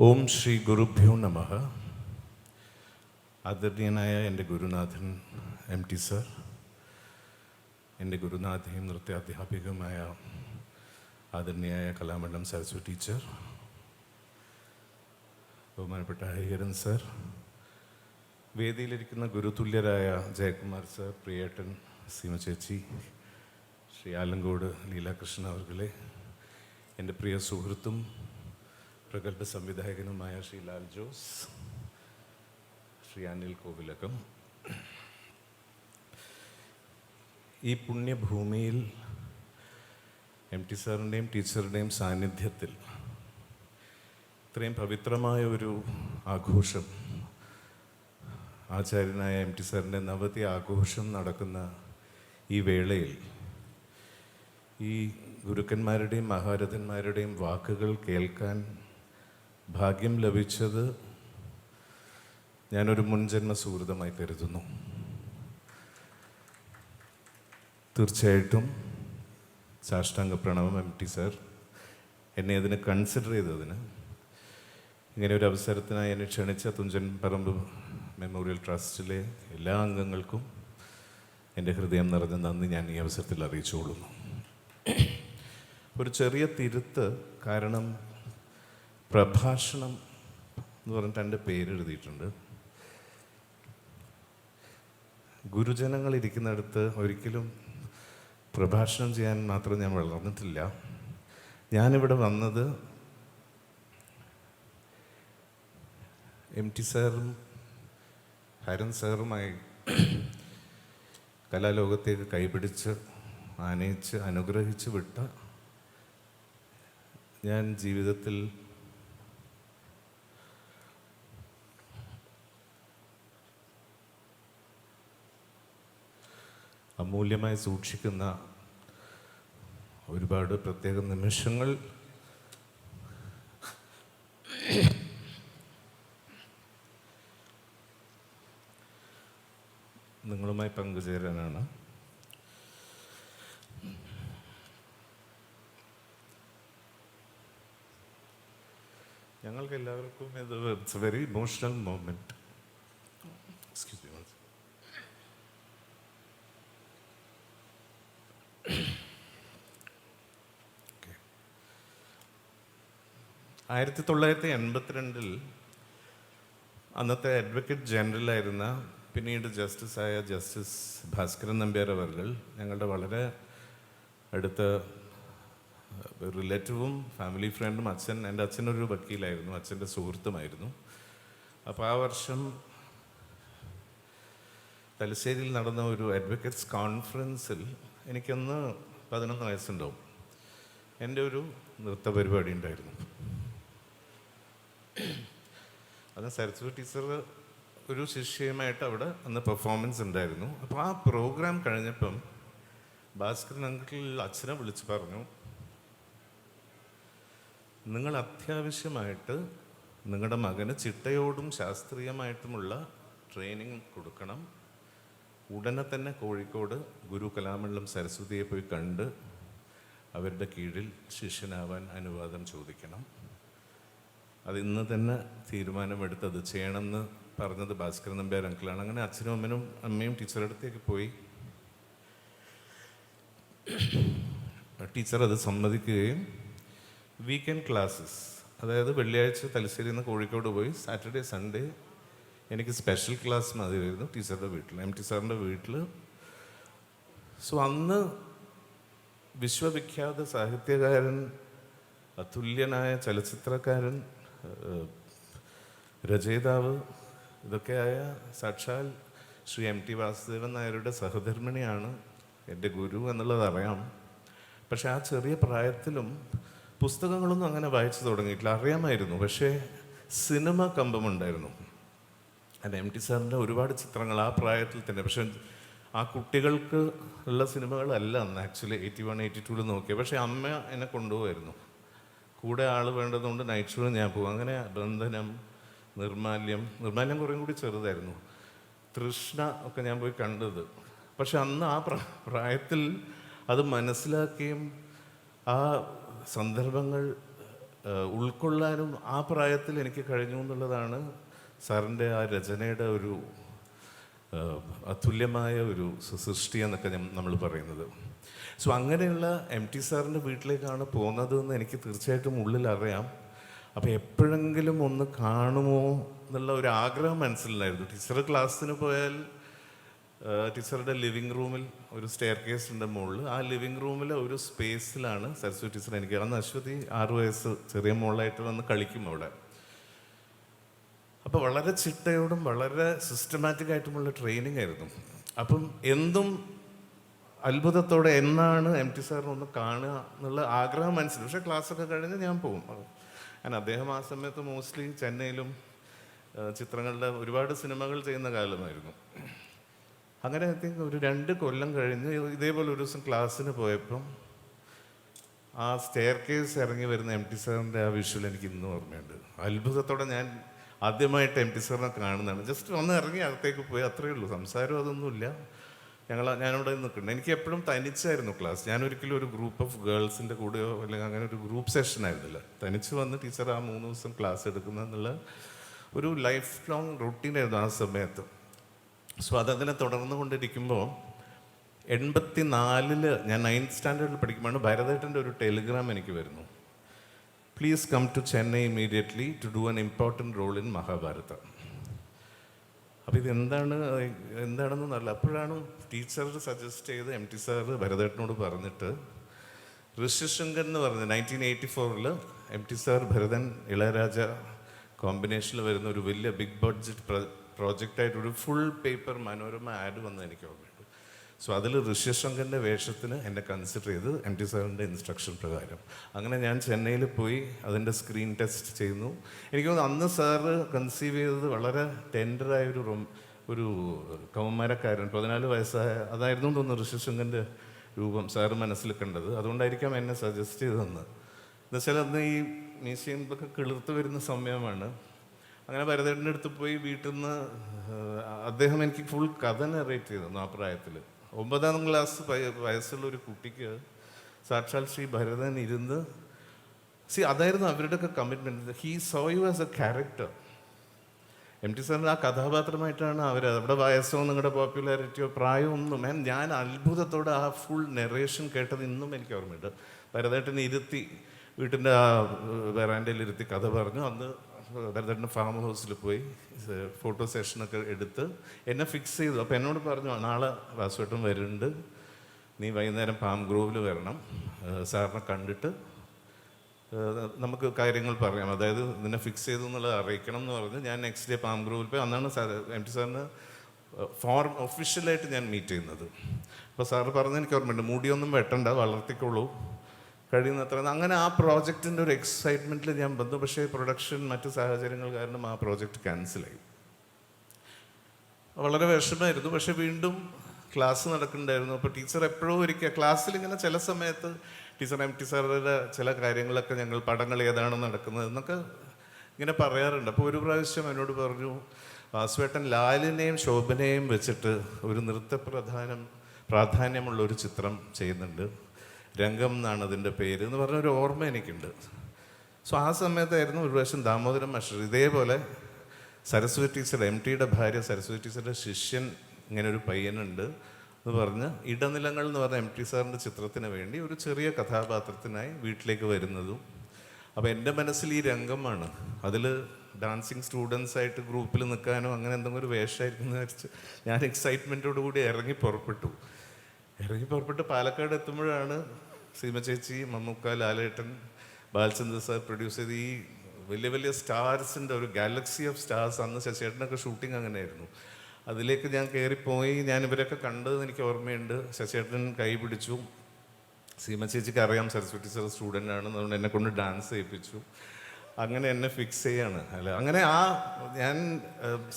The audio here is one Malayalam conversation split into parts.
ഓം ശ്രീ ഗുരുഭ്യോ നമ. ആദരണീയനായ എന്റെ ഗുരുനാഥൻ എം ടി സർ എന്റെ ഗുരുനാഥയും നൃത്ത അധ്യാപികയുമായ ആദരണീയായ കലാമണ്ഡലം സരസ്വ ടീച്ചർ ബഹുമാനപ്പെട്ട ഹരിഹരൻ സർ വേദിയിലിരിക്കുന്ന ഗുരുതുല്യരായ ജയകുമാർ സർ പ്രിയേട്ടൻ സീമ ചേച്ചി ശ്രീ ആലങ്കോട് ലീലാകൃഷ്ണൻ അവർകളെ എന്റെ പ്രിയ സുഹൃത്തും പ്രഗത്ഭ സംവിധായകനുമായ ശ്രീ ലാൽ ജോസ് ശ്രീ അനിൽ കോവിലകം. ഈ പുണ്യഭൂമിയിൽ എം ടി സാറിന്റെയും ടീച്ചറുടെയും സാന്നിധ്യത്തിൽ ഇത്രയും പവിത്രമായ ഒരു ആഘോഷം ആചാര്യനായ എം ടി സാറിന്റെ നവതി ആഘോഷം നടക്കുന്ന ഈ വേളയിൽ ഈ ഗുരുക്കന്മാരുടെയും മഹാരഥന്മാരുടെയും വാക്കുകൾ കേൾക്കാൻ ഭാഗ്യം ലഭിച്ചത് ഞാനൊരു മുൻജന്മ സുഹൃതമായി കരുതുന്നു. തീർച്ചയായിട്ടും സാഷ്ടാംഗ പ്രണവം എം ടി സാർ എന്നെ അതിന് കൺസിഡർ ചെയ്തതിന് ഇങ്ങനെ ഒരു അവസരത്തിനായി എന്നെ ക്ഷണിച്ച തുഞ്ചൻ പറമ്പ് മെമ്മോറിയൽ ട്രസ്റ്റിലെ എല്ലാ അംഗങ്ങൾക്കും എന്റെ ഹൃദയം നിറഞ്ഞ നന്ദി ഞാൻ ഈ അവസരത്തിൽ അറിയിച്ചുകൊള്ളുന്നു. ഒരു ചെറിയ തിരുത്ത് കാരണം പ്രഭാഷണം എന്ന് പറഞ്ഞിട്ട് എന്റെ പേരെഴുതിയിട്ടുണ്ട് ഗുരുജനങ്ങൾ ഇരിക്കുന്നിടത്ത് ഒരിക്കലും പ്രഭാഷണം ചെയ്യാൻ മാത്രം ഞാൻ വളർന്നിട്ടില്ല. ഞാനിവിടെ വന്നത് എം ടി സാറും ഹരൻ സാറുമായി കലാലോകത്തേക്ക് കൈപിടിച്ച് ആനയിച്ച് അനുഗ്രഹിച്ച് വിട്ട ഞാൻ ജീവിതത്തിൽ അമൂല്യമായി സൂക്ഷിക്കുന്ന ഒരുപാട് പ്രത്യേക നിമിഷങ്ങൾ നിങ്ങളുമായി പങ്കുചേരാനാണ്. ഞങ്ങൾക്ക് എല്ലാവർക്കും ഇത് it's very emotional moment excuse me ആയിരത്തി തൊള്ളായിരത്തി എൺപത്തിരണ്ടിൽ അന്നത്തെ അഡ്വക്കേറ്റ് ജനറലായിരുന്ന പിന്നീട് ജസ്റ്റിസായ ജസ്റ്റിസ് ഭാസ്കരൻ നമ്പ്യാർ അവർ ഞങ്ങളുടെ വളരെ അടുത്ത റിലേറ്റീവും ഫാമിലി ഫ്രണ്ടും അച്ഛൻ എന്റെ അച്ഛനൊരു വക്കീലായിരുന്നു അച്ഛന്റെ സുഹൃത്തുമായിരുന്നു. അപ്പോൾ ആ വർഷം തലശ്ശേരിയിൽ നടന്ന ഒരു അഡ്വക്കേറ്റ്സ് കോൺഫറൻസിൽ എനിക്കൊന്ന് പതിനൊന്ന് വയസ്സുണ്ടാവും. എന്റെ ഒരു നൃത്ത പരിപാടി ഉണ്ടായിരുന്നു. അത് സരസ്വതി ടീച്ചർ ഒരു ശിഷ്യയുമായിട്ട് അവിടെ അന്ന് പെർഫോമൻസ് ഉണ്ടായിരുന്നു. അപ്പോൾ ആ പ്രോഗ്രാം കഴിഞ്ഞപ്പം ഭാസ്കരൻ അങ്കിൾ അച്ഛനെ വിളിച്ച് പറഞ്ഞു നിങ്ങൾ അത്യാവശ്യമായിട്ട് നിങ്ങളുടെ മകന് ചിട്ടയോടും ശാസ്ത്രീയമായിട്ടുമുള്ള ട്രെയിനിങ് കൊടുക്കണം. ഉടനെ തന്നെ കോഴിക്കോട് ഗുരു കലാമണ്ഡലം സരസ്വതിയെ പോയി കണ്ട് അവരുടെ കീഴിൽ ശിഷ്യനാവാൻ അനുവാദം ചോദിക്കണം. അത് ഇന്ന് തന്നെ തീരുമാനമെടുത്ത് അത് ചെയ്യണമെന്ന് പറഞ്ഞത് ഭാസ്കരൻ നമ്പ്യാർ അങ്കിളാണ്. അങ്ങനെ അച്ഛനും അമ്മനും അമ്മയും ടീച്ചറുടെ അടുത്തേക്ക് പോയി. ടീച്ചർ അത് സമ്മതിക്കുകയും വീക്കെൻഡ് ക്ലാസ്സസ് അതായത് വെള്ളിയാഴ്ച തലശ്ശേരിയിൽ നിന്ന് കോഴിക്കോട് പോയി സാറ്റർഡേ സൺഡേ എനിക്ക് സ്പെഷ്യൽ ക്ലാസ് മതിയായിരുന്നു ടീച്ചറുടെ വീട്ടിൽ. എം ടി സാറിന്റെ വീട്ടിൽ. സോ അന്ന് വിശ്വവിഖ്യാത സാഹിത്യകാരൻ അതുല്യനായ ചലച്ചിത്രകാരൻ രചയിതാവ് ഇതൊക്കെയായ സാക്ഷാൽ ശ്രീ എം ടി വാസുദേവൻ നായരുടെ സഹധർമ്മിണിയാണ് എന്റെ ഗുരു എന്നുള്ളത് അറിയാം. പക്ഷെ ആ ചെറിയ പ്രായത്തിലും പുസ്തകങ്ങളൊന്നും അങ്ങനെ വായിച്ചു തുടങ്ങിയിട്ടില്ല. അറിയാമായിരുന്നു. പക്ഷേ സിനിമ കമ്പമുണ്ടായിരുന്നു. അല്ല എം ടി സാറിന്റെ ഒരുപാട് ചിത്രങ്ങൾ ആ പ്രായത്തിൽ തന്നെ. പക്ഷെ ആ കുട്ടികൾക്ക് ഉള്ള സിനിമകളല്ല അന്ന് ആക്ച്വലി എയ്റ്റി വൺ എയ്റ്റി ടൂവിൽ നോക്കിയത്. പക്ഷേ അമ്മ എന്നെ കൊണ്ടുപോകായിരുന്നു കൂടെ ആൾ വേണ്ടതുകൊണ്ട് നൈറ്റ് ഷോ ഞാൻ പോകും. അങ്ങനെ ബന്ധനം നിർമാല്യം നിർമാല്യം കുറേ കൂടി ചെറുതായിരുന്നു. തൃഷ്ണ ഒക്കെ ഞാൻ പോയി കണ്ടത്. പക്ഷെ അന്ന് ആ പ്രായത്തിൽ അത് മനസ്സിലാക്കുകയും ആ സന്ദർഭങ്ങൾ ഉൾക്കൊള്ളാനും ആ പ്രായത്തിൽ എനിക്ക് കഴിഞ്ഞു എന്നുള്ളതാണ് സാറിന്റെ ആ രചനയുടെ ഒരു അതുല്യമായ ഒരു സൃഷ്ടി എന്നൊക്കെ നമ്മൾ പറയുന്നത്. സോ അങ്ങനെയുള്ള എം ടി സാറിന്റെ വീട്ടിലേക്കാണ് പോകുന്നത് എന്ന് എനിക്ക് തീർച്ചയായിട്ടും ഉള്ളിൽ അറിയാം അപ്പോൾ എപ്പോഴെങ്കിലും ഒന്ന് കാണുമോ എന്നുള്ള ഒരു ആഗ്രഹം മനസ്സിലുണ്ടായിരുന്നു. ടീച്ചർ ക്ലാസ്സിന് പോയാൽ ടീച്ചറുടെ ലിവിങ് റൂമിൽ ഒരു സ്റ്റെയർ കേസ് ഉണ്ട് മുകളിൽ. ആ ലിവിങ് റൂമിലെ ഒരു സ്പേസിലാണ് സരസ്വതി ടീച്ചർ എനിക്ക് അന്ന് അശ്വതി ആറു വയസ്സ് ചെറിയ മോളായിട്ട് വന്ന് കളിക്കും അവിടെ. അപ്പോൾ വളരെ ചിട്ടയോടും വളരെ സിസ്റ്റമാറ്റിക് ആയിട്ടുമുള്ള ട്രെയിനിങ് ആയിരുന്നു. അപ്പം എന്തും അത്ഭുതത്തോടെ എന്നാണ് എം ടി സാറിനെ ഒന്ന് കാണുക എന്നുള്ള ആഗ്രഹം മനസ്സിൽ. പക്ഷേ ക്ലാസ്സൊക്കെ കഴിഞ്ഞ് ഞാൻ പോകും. ഞാൻ അദ്ദേഹം ആ സമയത്ത് മോസ്റ്റ്ലി ചെന്നൈയിലും ചിത്രങ്ങളുടെ ഒരുപാട് സിനിമകൾ ചെയ്യുന്ന കാലമായിരുന്നു. അങ്ങനെ ഐ ഒരു രണ്ട് കൊല്ലം കഴിഞ്ഞ് ഇതേപോലെ ഒരു ദിവസം ക്ലാസ്സിന് പോയപ്പം ആ സ്റ്റെയർ കേസ് ഇറങ്ങി വരുന്ന എം ടി സാറിന്റെ ആ വിഷ്വൽ എനിക്ക് ഇന്നും ഓർമ്മയുണ്ട്. അത്ഭുതത്തോടെ ഞാൻ ആദ്യമായിട്ട് എം ടി സാറിനെ കാണുന്നതാണ്. ജസ്റ്റ് ഒന്ന് ഇറങ്ങി അകത്തേക്ക് പോയി അത്രയേ ഉള്ളൂ. സംസാരം അതൊന്നുമില്ല. ഞങ്ങൾ ഞാനിവിടെ നിൽക്കുന്നുണ്ട്. എനിക്ക് എപ്പോഴും തനിച്ചായിരുന്നു ക്ലാസ്. ഞാൻ ഒരിക്കലും ഒരു ഗ്രൂപ്പ് ഓഫ് ഗേൾസിന്റെ കൂടെയോ അല്ലെങ്കിൽ അങ്ങനെ ഒരു ഗ്രൂപ്പ് സെഷൻ ആയിരുന്നില്ല. തനിച്ച് വന്ന് ടീച്ചർ ആ മൂന്ന് ദിവസം ക്ലാസ് എടുക്കുന്ന എന്നുള്ള ഒരു ലൈഫ് ലോങ് റൂട്ടീനായിരുന്നു ആ സമയത്ത്. സോ അതങ്ങനെ തുടർന്നു കൊണ്ടിരിക്കുമ്പോൾ എൺപത്തി നാലിൽ ഞാൻ നയൻത് സ്റ്റാൻഡേർഡിൽ പഠിക്കുമ്പോഴാണ് ഭരതേട്ടന്റെ ഒരു ടെലിഗ്രാം എനിക്ക് വരുന്നു. Please come to Chennai immediately to do an important role in Mahabharata അപ്പോൾ ഇത് എന്താണ് എന്താണെന്ന് നല്ല അപ്പോഴാണ് ടീച്ചർ സജസ്റ്റ് ചെയ്ത് എം ടി സാറ് ഭരതേട്ടനോട് പറഞ്ഞിട്ട് ഋഷിശങ്കർ എന്ന് പറഞ്ഞ നയന്റീൻ എയ്റ്റി ഫോറിൽ M T sir Bharathan Ilaiyaraaja കോമ്പിനേഷനിൽ വരുന്ന ഒരു വലിയ ബിഗ് ബഡ്ജറ്റ് പ്രോജക്റ്റായിട്ടൊരു ഫുൾ പേപ്പർ മനോരമ ആഡ് വന്ന് എനിക്ക് ഓർമ്മയുണ്ട്. സോ അതിൽ ഋഷ്യശങ്കറിന്റെ വേഷത്തിന് എന്നെ കൺസിഡർ ചെയ്ത് എം ടി സാറിന്റെ ഇൻസ്ട്രക്ഷൻ പ്രകാരം. അങ്ങനെ ഞാൻ ചെന്നൈയിൽ പോയി അതിന്റെ സ്ക്രീൻ ടെസ്റ്റ് ചെയ്യുന്നു. എനിക്ക് തോന്നുന്നു അന്ന് സാറ് കൺസീവ് ചെയ്തത് വളരെ ടെൻഡറായ ഒരു ഒരു കൗമാരക്കാരൻ പതിനാല് വയസ്സായ അതായിരുന്നു തോന്നുന്നു ഋഷ്യശങ്കറിന്റെ രൂപം സാറ് മനസ്സിൽ കണ്ടത്. അതുകൊണ്ടായിരിക്കാം എന്നെ സജസ്റ്റ് ചെയ്തതെന്ന്. എന്നുവെച്ചാൽ അന്ന് ഈ മ്യൂസിയം ഒക്കെ കിളിർത്ത് വരുന്ന സമയമാണ്. അങ്ങനെ ഭരതേട്ടന്റെ അടുത്ത് പോയി വീട്ടിൽ നിന്ന് അദ്ദേഹം എനിക്ക് ഫുൾ കഥ നറേറ്റ് ചെയ്തു ആ പ്രായത്തിൽ ഒമ്പതാം ക്ലാസ് വയസ്സുള്ള ഒരു കുട്ടിക്ക് സാക്ഷാൽ ശ്രീ ഭരതൻ ഇരുന്ന് സി അതായിരുന്നു അവരുടെയൊക്കെ commitment he saw you as a character M T സാറിന്റെ ആ കഥാപാത്രമായിട്ടാണ് അവർ അവിടെ വയസ്സോ നിങ്ങളുടെ പോപ്പുലാരിറ്റിയോ പ്രായമോ ഒന്നും ഞാൻ ഞാൻ അത്ഭുതത്തോടെ ആ ഫുൾ നെറേഷൻ കേട്ടത് ഇന്നും എനിക്ക് ഓർമ്മയുണ്ട്. ഭരതേട്ടനെ ഇരുത്തി വീട്ടിന്റെ ആ വെറാൻഡയിൽ ഇരുത്തി കഥ പറഞ്ഞു. അന്ന് ഭരതേട്ടന്റെ ഫാം ഹൗസിൽ പോയി ഫോട്ടോ സെഷനൊക്കെ എടുത്ത് എന്നെ ഫിക്സ് ചെയ്തു. അപ്പോൾ എന്നോട് പറഞ്ഞു നാളെ വാസുവേട്ടൻ വരുന്നുണ്ട്. നീ വൈകുന്നേരം പാം ഗ്രോവിൽ വരണം. സാറിനെ കണ്ടിട്ട് നമുക്ക് കാര്യങ്ങൾ പറയാം. അതായത് നിന്നെ ഫിക്സ് ചെയ്തു എന്നുള്ളത് അറിയിക്കണം എന്ന് പറഞ്ഞ് ഞാൻ നെക്സ്റ്റ് ഡേ പാം ഗ്രൂവിൽ പോയി. അന്നാണ് എം ടി സാറിന് ഫോർം ഒഫീഷ്യലായിട്ട് ഞാൻ മീറ്റ് ചെയ്യുന്നത്. അപ്പോൾ സാറ് പറഞ്ഞ് എനിക്ക് ഓർമ്മയുണ്ട് മുടിയൊന്നും വെട്ടണ്ട വളർത്തിക്കോളൂ. കഴിയുന്നത്ര അങ്ങനെ ആ പ്രോജക്റ്റിന്റെ ഒരു എക്സൈറ്റ്മെന്റിൽ ഞാൻ വന്നു. പക്ഷേ പ്രൊഡക്ഷൻ മറ്റു സാഹചര്യങ്ങൾ കാരണം ആ പ്രോജക്റ്റ് ക്യാൻസലായി വളരെ വിഷമമായിരുന്നു. പക്ഷേ വീണ്ടും ക്ലാസ് നടക്കുന്നുണ്ടായിരുന്നു. അപ്പോൾ ടീച്ചർ എപ്പോഴും ഒരിക്കൽ ക്ലാസ്സിൽ ഇങ്ങനെ ചില സമയത്ത് ടീച്ചർ എം ടി ചില കാര്യങ്ങളൊക്കെ ഞങ്ങൾ പടങ്ങൾ ഏതാണ് നടക്കുന്നത് എന്നൊക്കെ ഇങ്ങനെ പറയാറുണ്ട്. അപ്പോൾ ഒരു പ്രാവശ്യം എന്നോട് പറഞ്ഞു വാസുവേട്ടൻ ലാലിനെയും ശോഭനയും വെച്ചിട്ട് ഒരു നൃത്തപ്രധാനം പ്രാധാന്യമുള്ള ഒരു ചിത്രം ചെയ്യുന്നുണ്ട്. രംഗം എന്നാണ് അതിന്റെ പേര് എന്ന് പറഞ്ഞ ഒരു ഓർമ്മ എനിക്കുണ്ട്. സോ ആ സമയത്തായിരുന്നു ഒരു പ്രാവശ്യം ദാമോദരൻ മാസ്റ്റർ ഇതേപോലെ സരസ്വതി ടീച്ചർ എം ടിയുടെ ഭാര്യ സരസ്വതി ടീച്ചറുടെ ശിഷ്യൻ ഇങ്ങനെ ഒരു പയ്യനുണ്ട് എന്ന് പറഞ്ഞ് ഇടനിലങ്ങൾ എന്ന് പറഞ്ഞ എം ടി സാറിന്റെ ചിത്രത്തിന് വേണ്ടി ഒരു ചെറിയ കഥാപാത്രത്തിനായി വീട്ടിലേക്ക് വരുന്നതും. അപ്പോൾ എന്റെ മനസ്സിൽ ഈ രംഗമാണ്. അതിൽ ഡാൻസിങ് സ്റ്റുഡൻസ് ആയിട്ട് ഗ്രൂപ്പിൽ നിൽക്കാനോ അങ്ങനെ എന്തെങ്കിലും ഒരു വേഷമായിരിക്കും എന്ന് വിചാരിച്ച് ഞാൻ എക്സൈറ്റ്മെന്റോടു കൂടി ഇറങ്ങി പുറപ്പെട്ടു. ഇറങ്ങി പുറപ്പെട്ട് പാലക്കാട് എത്തുമ്പോഴാണ് സീമ ചേച്ചി മമ്മൂക്ക ലാലേട്ടൻ ബാലചന്ദ്ര സാർ പ്രൊഡ്യൂസ് ചെയ്ത് ഈ വലിയ വലിയ സ്റ്റാർസിന്റെ ഒരു ഗാലക്സി ഓഫ് സ്റ്റാർസ് അന്ന് ശശിയേട്ടനൊക്കെ ഷൂട്ടിംഗ് അങ്ങനെയായിരുന്നു. അതിലേക്ക് ഞാൻ കയറിപ്പോയി ഞാൻ ഇവരൊക്കെ കണ്ടത് എനിക്ക് ഓർമ്മയുണ്ട്. ശശിയേട്ടൻ കൈ പിടിച്ചു. സീമ ചേച്ചിക്ക് അറിയാം സരസ്വതി സാർ സ്റ്റുഡന്റ് ആണ്. അതുകൊണ്ട് എന്നെ കൊണ്ട് ഡാൻസ് ചെയ്യിപ്പിച്ചു. അങ്ങനെ എന്നെ ഫിക്സ് ചെയ്യാണ്. അല്ല അങ്ങനെ ആ ഞാൻ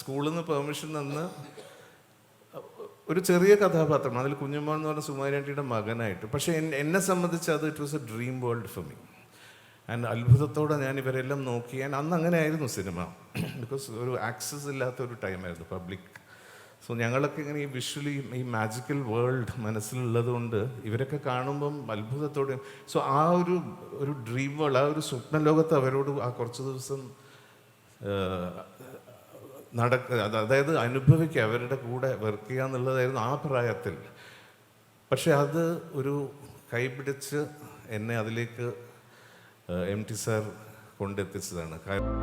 സ്കൂളിൽ നിന്ന് പെർമിഷൻ തന്ന് ഒരു ചെറിയ കഥാപാത്രം. അതിൽ കുഞ്ഞുമോൻ എന്ന് പറഞ്ഞ സുമാരിയാണ്ടിയുടെ മകനായിട്ട്. പക്ഷേ എന്നെ സംബന്ധിച്ച് അത് it was a dream world for me and അത്ഭുതത്തോടെ ഞാൻ ഇവരെല്ലാം നോക്കി. ഞാൻ അന്ന് അങ്ങനെ ആയിരുന്നു സിനിമ. ബിക്കോസ് ഒരു ആക്സസ് ഇല്ലാത്ത ഒരു ടൈമായിരുന്നു പബ്ലിക് സോ ഞങ്ങളൊക്കെ ഇങ്ങനെ ഈ വിഷ്വലി ഈ മാജിക്കൽ വേൾഡ് മനസ്സിലുള്ളത് കൊണ്ട് ഇവരൊക്കെ കാണുമ്പം അത്ഭുതത്തോടെ. സോ ആ ഒരു ഒരു ഡ്രീം വേൾഡ് ആ ഒരു സ്വപ്ന ലോകത്ത് അവരോട് ആ കുറച്ച് ദിവസം നടക്ക അതായത് അനുഭവിക്കുക അവരുടെ കൂടെ വർക്ക് ചെയ്യുക എന്നുള്ളതായിരുന്നു ആ പ്രായത്തിൽ. പക്ഷേ അത് ഒരു കൈപിടിച്ച് എന്നെ അതിലേക്ക് എം ടി സാർ കൊണ്ടെത്തിച്ചതാണ്. കാരണം